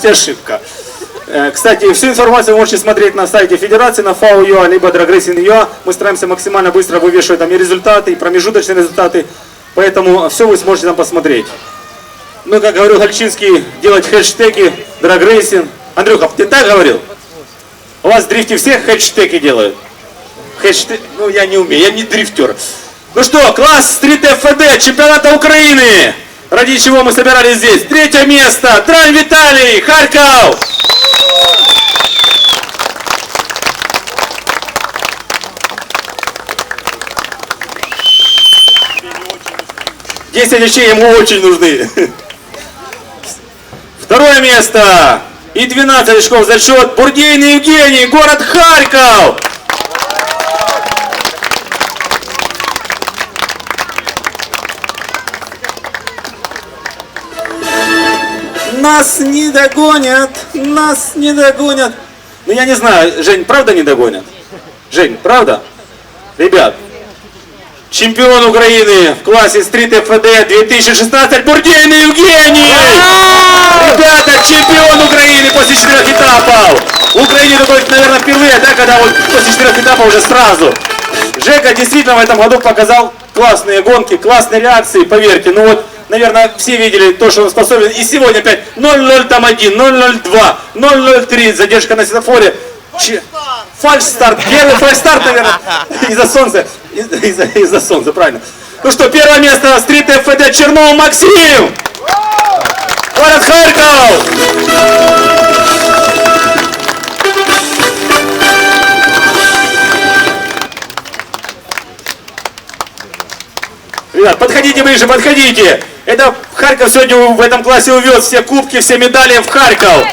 все ошибка. Э, Кстати, всю информацию вы можете смотреть на сайте Федерации, на FAO.ua, либо Dragracing.ua. Мы стараемся максимально быстро вывешивать там и результаты, и промежуточные результаты. Поэтому все вы сможете там посмотреть. Ну, как говорил Гальчинский, делать хэштеги, драгрейсинг. Андрюха, ты так говорил? У вас в дрифте все хэштеги делают? Хэштег, ну я не умею, я не дрифтер. Ну что, класс стрит ФД, чемпионата Украины. Ради чего мы собирались здесь. Третье место, Трань Виталий, Харьков. Десять очей ему очень нужны. Второе место. И 12 очков за счет Бурдейный Евгений, город Харьков. Нас не догонят, нас не догонят. Ну я не знаю, Жень, правда не догонят? Жень, правда? Ребят, чемпион Украины в классе стрит ФД 2016 Бурдейный Евгений! Ребята, чемпион Украины после четырех этапов! В Украине такое, наверное, впервые, да, когда вот после четырех этапов уже сразу. Жека действительно в этом году показал классные гонки, классные реакции, поверьте. Ну вот, наверное, все видели то, что он способен. И сегодня опять 0-0 там 1, 0-0-2, 0-0-3, задержка на светофоре. Че- Фальш-старт, первый фальш-старт, наверное, из-за солнца. Из- Из-за из-за солнца, правильно. Ну что, первое место, стрит ФД Чернов Максим! Город Харьков! Ребят, подходите ближе, подходите. Это Харьков сегодня в этом классе увез все кубки, все медали в Харьков.